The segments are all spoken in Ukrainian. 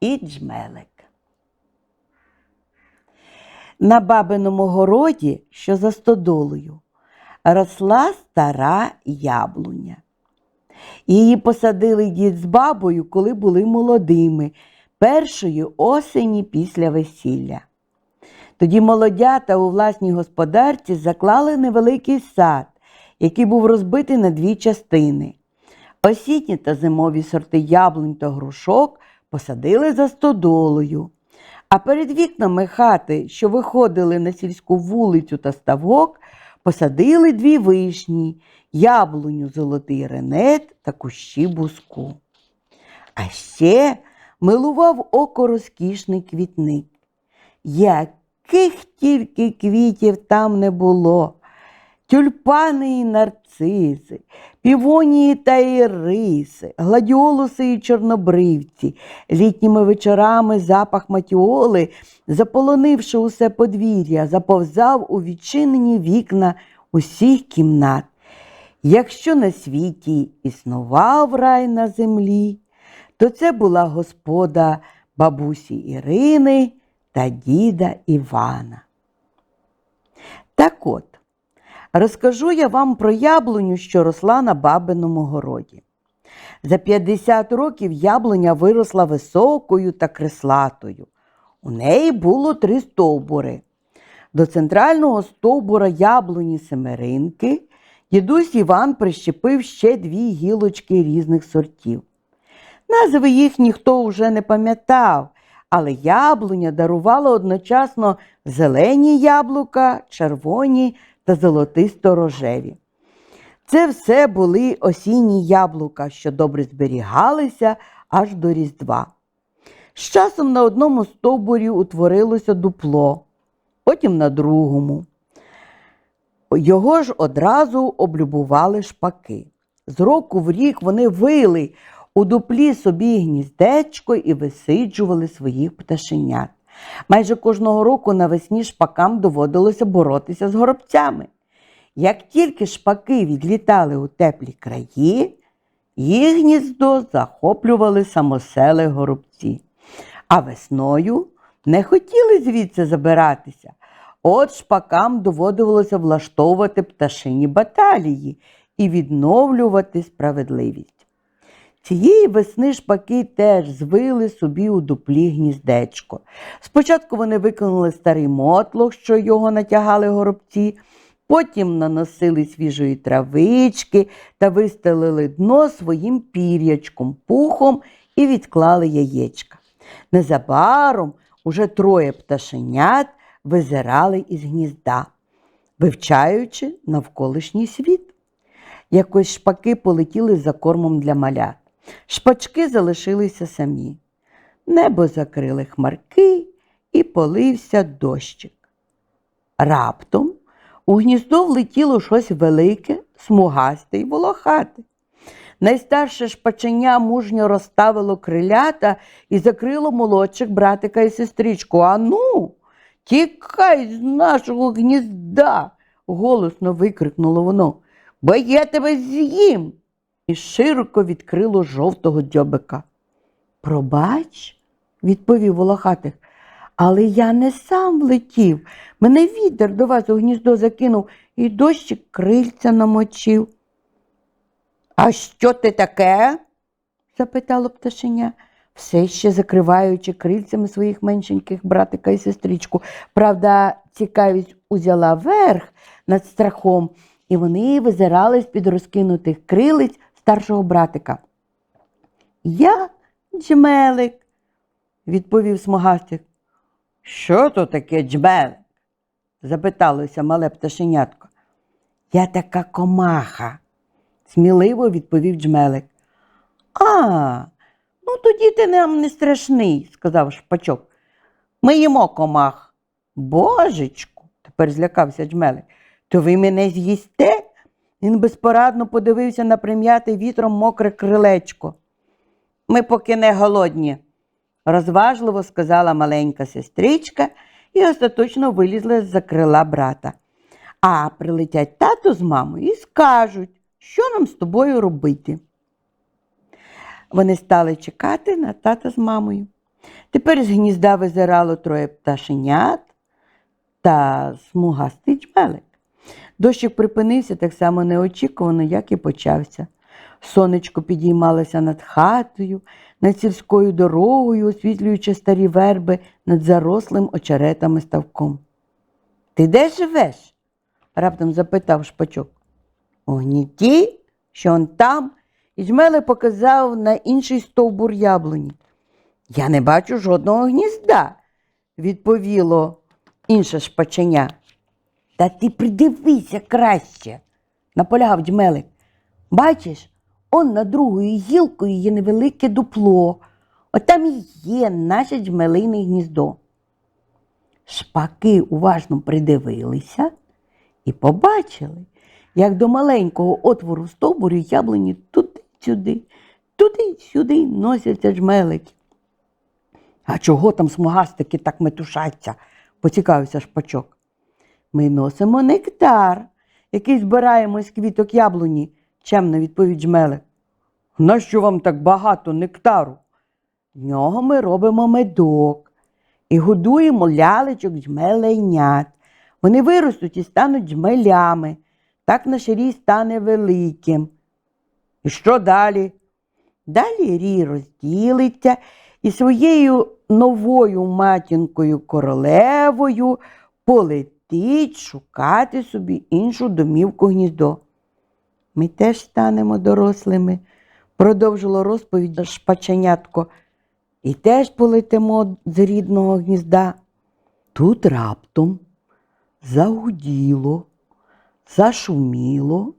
і джмелик. На бабиному городі, що за стодолою, росла стара яблуня. Її посадили дід з бабою, коли були молодими, першої осені після весілля. Тоді молодята у власній господарці заклали невеликий сад, який був розбитий на дві частини. Осітні та зимові сорти яблунь та грушок посадили за стодолою. А перед вікнами хати, що виходили на сільську вулицю та ставок, посадили дві вишні, яблуню золотий ренет та кущі буску. А ще милував око розкішний квітник. Яких тільки квітів там не було. Тюльпани і нарцизи, півонії та іриси, гладіолуси і чорнобривці, літніми вечорами запах матіоли, заполонивши усе подвір'я, заповзав у відчинені вікна усіх кімнат. Якщо на світі існував рай на землі, то це була господа бабусі Ірини та діда Івана. Так от, розкажу я вам про яблуню, що росла на бабиному городі. За 50 років яблуня виросла високою та креслатою. У неї було три стовбури. До центрального стовбура яблуні семеринки дідусь Іван прищепив ще дві гілочки різних сортів. Назви їх ніхто вже не пам'ятав, але яблуня дарувала одночасно зелені яблука, червоні та золотисто рожеві. Це все були осінні яблука, що добре зберігалися аж до Різдва. З часом на одному стовбурі утворилося дупло, потім на другому. Його ж одразу облюбували шпаки. З року в рік вони вили у дуплі собі гніздечко і висиджували своїх пташенят. Майже кожного року навесні шпакам доводилося боротися з горобцями. Як тільки шпаки відлітали у теплі краї, їх гніздо захоплювали самосели горобці. А весною не хотіли звідси забиратися. От шпакам доводилося влаштовувати пташині баталії і відновлювати справедливість. Цієї весни шпаки теж звили собі у дуплі гніздечко. Спочатку вони викинули старий мотлох, що його натягали горобці, потім наносили свіжої травички та вистелили дно своїм пір'ячком, пухом і відклали яєчка. Незабаром уже троє пташенят визирали із гнізда, вивчаючи навколишній світ. Якось шпаки полетіли за кормом для малят. Шпачки залишилися самі. Небо закрили хмарки і полився дощик. Раптом у гніздо влетіло щось велике, смугасте й волохате. Найстарше шпаченя мужньо розставило крилята і закрило молодших братика і сестричку. Ану, тікай з нашого гнізда, голосно викрикнуло воно, бо я тебе з'їм. І широко відкрило жовтого дзьобика. Пробач, відповів волохатих, але я не сам влетів. Мене вітер до вас у гніздо закинув і дощик крильця намочив. А що ти таке? запитало пташеня, все ще закриваючи крильцями своїх меншеньких братика і сестричку. Правда, цікавість узяла верх над страхом, і вони визирали з-під розкинутих крилиць старшого братика. Я джмелик, відповів смугастик. Що то таке джмелик? запиталося мале пташенятко. Я така комаха, сміливо відповів джмелик. А, ну тоді ти нам не страшний, сказав шпачок. Ми їмо комах. Божечку, тепер злякався джмелик. То ви мене з'їсте? Він безпорадно подивився на прим'яте вітром мокре крилечко. Ми поки не голодні, розважливо сказала маленька сестричка і остаточно вилізла з-за крила брата. А прилетять тато з мамою і скажуть, що нам з тобою робити. Вони стали чекати на тата з мамою. Тепер з гнізда визирало троє пташенят та смугастий джмелик. Дощик припинився так само неочікувано, як і почався. Сонечко підіймалося над хатою, над сільською дорогою, освітлюючи старі верби над зарослим очеретами ставком. Ти де живеш? раптом запитав шпачок. У гніті, що он там, і жмеле показав на інший стовбур яблуні. Я не бачу жодного гнізда, відповіло інше шпаченя. Та ти придивися краще, наполягав джмелик. Бачиш, он над другою гілкою є невелике дупло. От там і є наше джмелине гніздо. Шпаки уважно придивилися і побачили, як до маленького отвору в стовбурі яблуні туди-сюди, туди-сюди носяться жмелики. А чого там смугастики так метушаться? поцікавився шпачок. Ми носимо нектар, який збираємо з квіток яблуні, чемно відповів жмелик. Нащо вам так багато нектару? З нього ми робимо медок і годуємо лялечок джмеленят. Вони виростуть і стануть джмелями. Так наш рій стане великим. І що далі? Далі рій розділиться і своєю новою матінкою королевою полетить шукати собі іншу домівку гніздо. Ми теж станемо дорослими, продовжило розповідь шпаченятко, і теж полетимо з рідного гнізда. Тут раптом загуділо, зашуміло,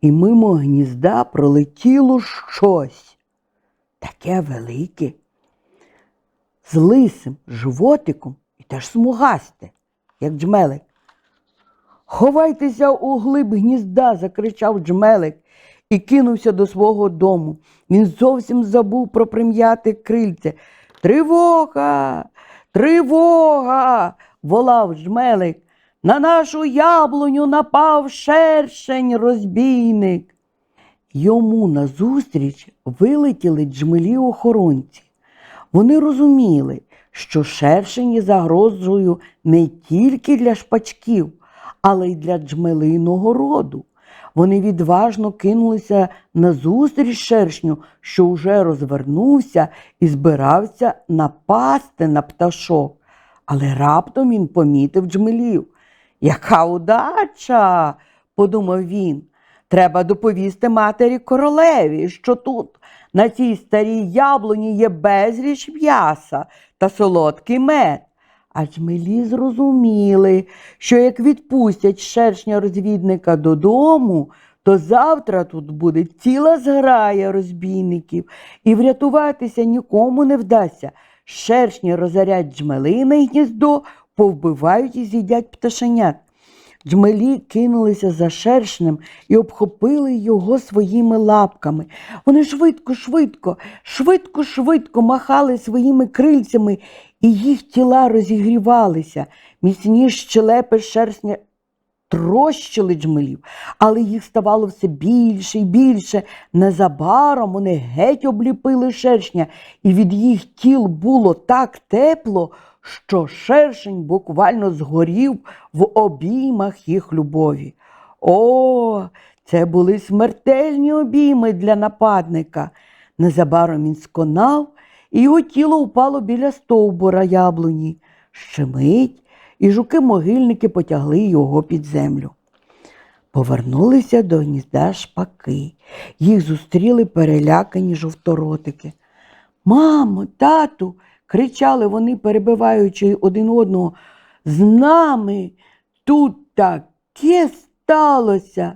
і мимо гнізда пролетіло щось таке велике, з лисим животиком і теж смугасте, як джмелик. Ховайтеся у глиб гнізда, закричав джмелик і кинувся до свого дому. Він зовсім забув про прим'яте крильце. Тривога, тривога, волав жмелик. На нашу яблуню напав шершень розбійник. Йому назустріч вилетіли джмелі охоронці. Вони розуміли, що шершень є загрозою не тільки для шпачків, але й для джмелиного роду. Вони відважно кинулися назустріч шершню, що вже розвернувся і збирався напасти на пташок. Але раптом він помітив джмелів. Яка удача! подумав він. Треба доповісти матері королеві, що тут, на цій старій яблуні, є безліч м'яса та солодкий мед. А джмелі зрозуміли, що як відпустять шершня розвідника додому, то завтра тут буде ціла зграя розбійників, і врятуватися нікому не вдасться. Шершні розорять джмелине гніздо, повбивають і з'їдять пташенят. Джмелі кинулися за шершнем і обхопили його своїми лапками. Вони швидко, швидко, швидко, швидко махали своїми крильцями, і їх тіла розігрівалися. Міцні щелепи шершня трощили джмелів, але їх ставало все більше і більше. Незабаром вони геть обліпили шершня, і від їх тіл було так тепло, що шершень буквально згорів в обіймах їх любові. О, це були смертельні обійми для нападника. Незабаром він сконав, і його тіло впало біля стовбура яблуні. Ще мить, і жуки-могильники потягли його під землю. Повернулися до гнізда шпаки. Їх зустріли перелякані жовторотики. Мамо, тату, кричали вони, перебиваючи один одного. З нами тут таке сталося.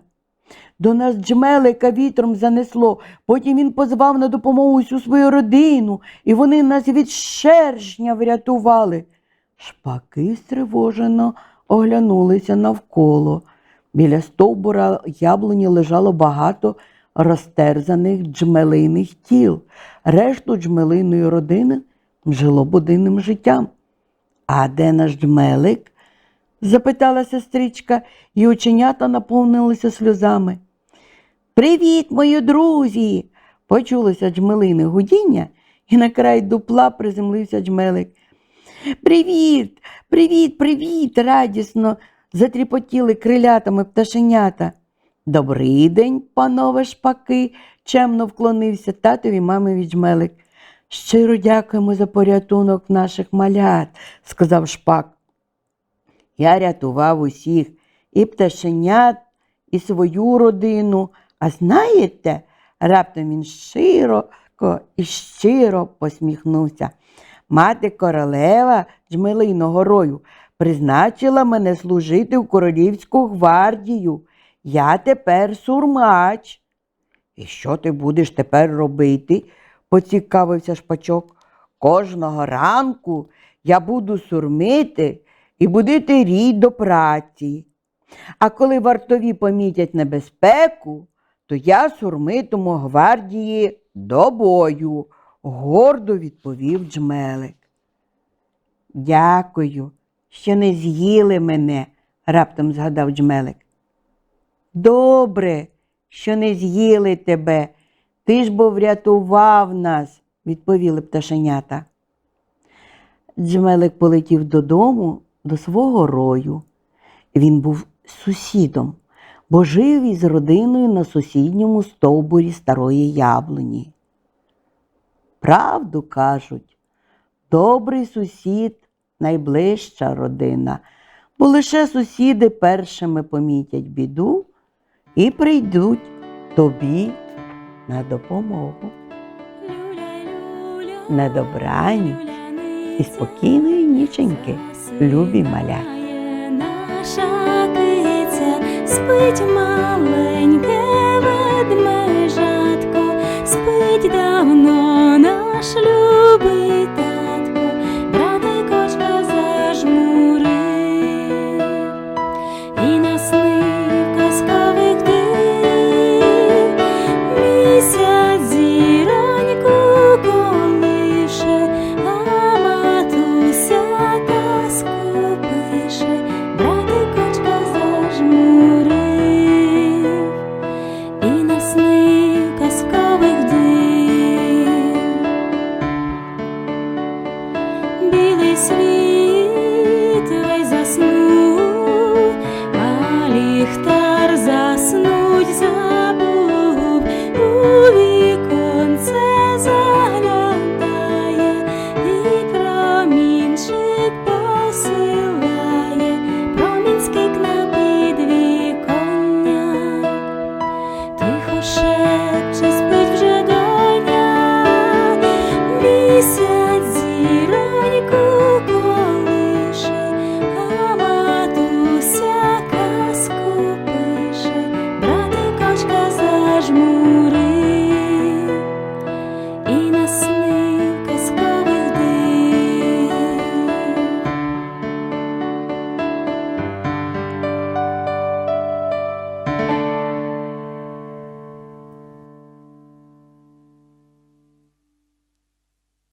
До нас джмелика вітром занесло. Потім він позвав на допомогу всю свою родину, і вони нас від шершня врятували. Шпаки стривожено оглянулися навколо. Біля стовбура яблуні лежало багато розтерзаних джмелиних тіл. Решту джмелиної родини жило будинним життям. А де наш джмелик? запитала сестричка, і оченята наповнилися сльозами. Привіт, мої друзі! Почулося джмелине гудіння, і на край дупла приземлився джмелик. Привіт, привіт, привіт! радісно затріпотіли крилятами пташенята. Добрий день, панове шпаки, чемно вклонився татові мамові джмелик. Щиро дякуємо за порятунок наших малят, сказав шпак. Я рятував усіх і пташенят, і свою родину. А знаєте, раптом він широко і щиро посміхнувся. Мати королева Джмелиного рою призначила мене служити в королівську гвардію. Я тепер сурмач. І що ти будеш тепер робити? Поцікавився шпачок. Кожного ранку я буду сурмити і будити рій до праці. А коли вартові помітять небезпеку, то я сурмитиму гвардії до бою, гордо відповів джмелик. Дякую, що не з'їли мене, раптом згадав джмелик. Добре, що не з'їли тебе. Ти ж бо врятував нас, відповіли пташенята. Джмелик полетів додому до свого рою. Він був сусідом, бо жив із родиною на сусідньому стовбурі старої яблуні. Правду кажуть, добрий сусід найближча родина, бо лише сусіди першими помітять біду і прийдуть тобі на допомогу. На добраніч і спокійної ніченьки, любі маля. Наша киця спить маленьке ведмежатко, спить давно наш люб.